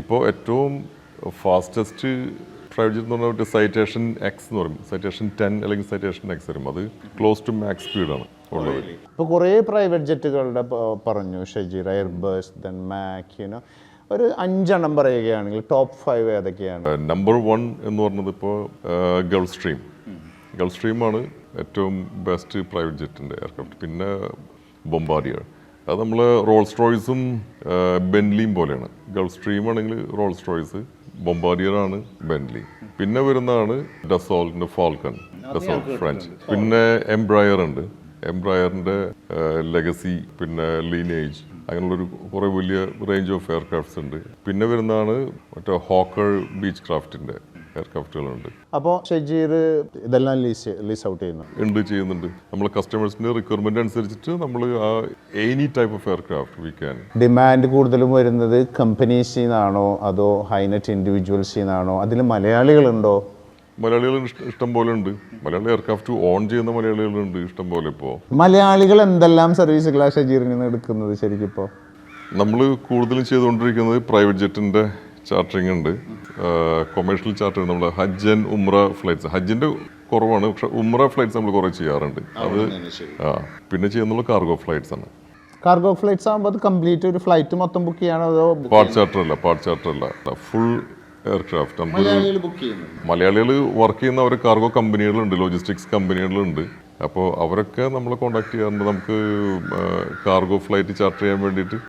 ഇപ്പോൾ ഏറ്റവും fastest private jet എന്ന് പറഞ്ഞാൽ സൈറ്റേഷൻ എക്സ് എന്ന് പറയും. സൈറ്റേഷൻ ടെൻ അല്ലെങ്കിൽ സൈറ്റേഷൻ എക്സ് വരും. അത് ക്ലോസ് ടു മാക്സ് സ്പീഡാണ് ഉള്ളത്. ഇപ്പോൾ കുറേ പ്രൈവറ്റ് ജെറ്റുകളുടെ പറഞ്ഞു. ഷജീർ എയർബസ് ദെൻ മാക് യുനോ ഒരു അഞ്ചെണ്ണം പറയുകയാണെങ്കിൽ ടോപ്പ് ഫൈവ് ഏതൊക്കെയാണ്? നമ്പർ വൺ എന്ന് പറഞ്ഞത് ഇപ്പോൾ ഗൾഫ് സ്ട്രീം ഗൾഫ് സ്ട്രീമാണ് ഏറ്റവും ബെസ്റ്റ് പ്രൈവറ്റ് ജെറ്റിന്റെ എയർക്രാഫ്റ്റ് പിന്നെ ബൊമ്പാരിയർ അത് നമ്മൾ റോൾസ് റോയ്സും ബെൻലിയും പോലെയാണ്. ഗൾഫ് സ്ട്രീം ആണെങ്കിൽ റോൾസ് റോയ്സ് ആണ് ബെൻലി. പിന്നെ വരുന്നതാണ് ഡസോളിന്റെ ഫാൽക്കൺ ഡസോൾ ഫ്രഞ്ച്. പിന്നെ എംബ്രയർ ഉണ്ട്. എംബ്രയറിന്റെ ലെഗസി പിന്നെ ലീനേജ് അങ്ങനെയുള്ളൊരു കുറേ വലിയ റേഞ്ച് ഓഫ് എയർക്രാഫ്റ്റ്സ് ഉണ്ട്. പിന്നെ വരുന്നതാണ് മറ്റേ ഹോക്കർ ബീച്ച് ക്രാഫ്റ്റിന്റെ എയർക്രാഫ്റ്റുകളുണ്ട് അപ്പോൾ ഷജീർ ഇതെല്ലാം ലീസ് ലീസ് ഔട്ട് ചെയ്യുന്നു. ഉണ്ട് ചെയ്യുന്നുണ്ട്. നമ്മൾ കസ്റ്റമേഴ്സിന്റെ റിക്വയർമെന്റ് അനുസരിച്ചിട്ട് നമ്മൾ ആ any type of aircraft we can demand കൂടുതലും വരുന്നത് കമ്പനീസിൽ നിന്നാണോ അതോ ഹൈനെറ്റ് ഇൻഡിവിജ്വൽസിൽ നിന്നാണോ അതിൽ മലയാളികളുണ്ടോ? മലയാളികൾ ഇഷ്ടം പോലെ ഉണ്ട്. മലയാളി എയർക്രാഫ്റ്റ് ഓൺ ചെയ്യുന്ന മലയാളികളുണ്ട് ഇഷ്ടം പോലെ ഇപ്പോൾ മലയാളികൾ എന്തെല്ലാം സർവീസുകളാണ് ഷജീറിൽ നിന്ന് എടുക്കുന്നത് ശരിക്കും ഇപ്പോൾ നമ്മൾ കൂടുതലും ചെയ്തുകൊണ്ടിരിക്കുന്നത് പ്രൈവറ്റ് ജെറ്റിന്റെ ചാർട്ടറിംഗ് ഉണ്ട് കൊമേഴ്ഷ്യൽ ചാർട്ടർ നമ്മൾ ഹജ്ജ് ആൻഡ് ഉമ്ര ഫ്ലൈറ്റ്സ് ഹജ്ജിന്റെ കുറവാണ് പക്ഷെ ഉമ്ര ഫ്ലൈറ്റ്സ് നമ്മൾ കുറേ ചെയ്യാറുണ്ട്. അത് ആ പിന്നെ ചെയ്യുന്നുള്ള കാർഗോ ഫ്ലൈറ്റ്സ് ആണ്. കാർഗോ ഫ്ലൈറ്റ്സ് ആകുമ്പോൾ അത് കംപ്ലീറ്റ് ഒരു ഫ്ലൈറ്റ് മൊത്തം ബുക്ക് ചെയ്യാനോ അതോ പാർട്ട് ചാർട്ടർ അല്ല പാർട്ട് ചാർട്ടർ അല്ല. ഫുൾ എയർക്രാഫ്റ്റ് നമുക്ക് മലയാളികൾ വർക്ക് ചെയ്യുന്ന ഒരു കാർഗോ കമ്പനികളുണ്ട് ലോജിസ്റ്റിക്സ് കമ്പനികളുണ്ട് അപ്പോൾ അവരൊക്കെ നമ്മളെ കോണ്ടാക്ട് ചെയ്യാറുണ്ട്. നമുക്ക് കാർഗോ ഫ്ലൈറ്റ് ചാർട്ടർ ചെയ്യാൻ വേണ്ടിയിട്ട്.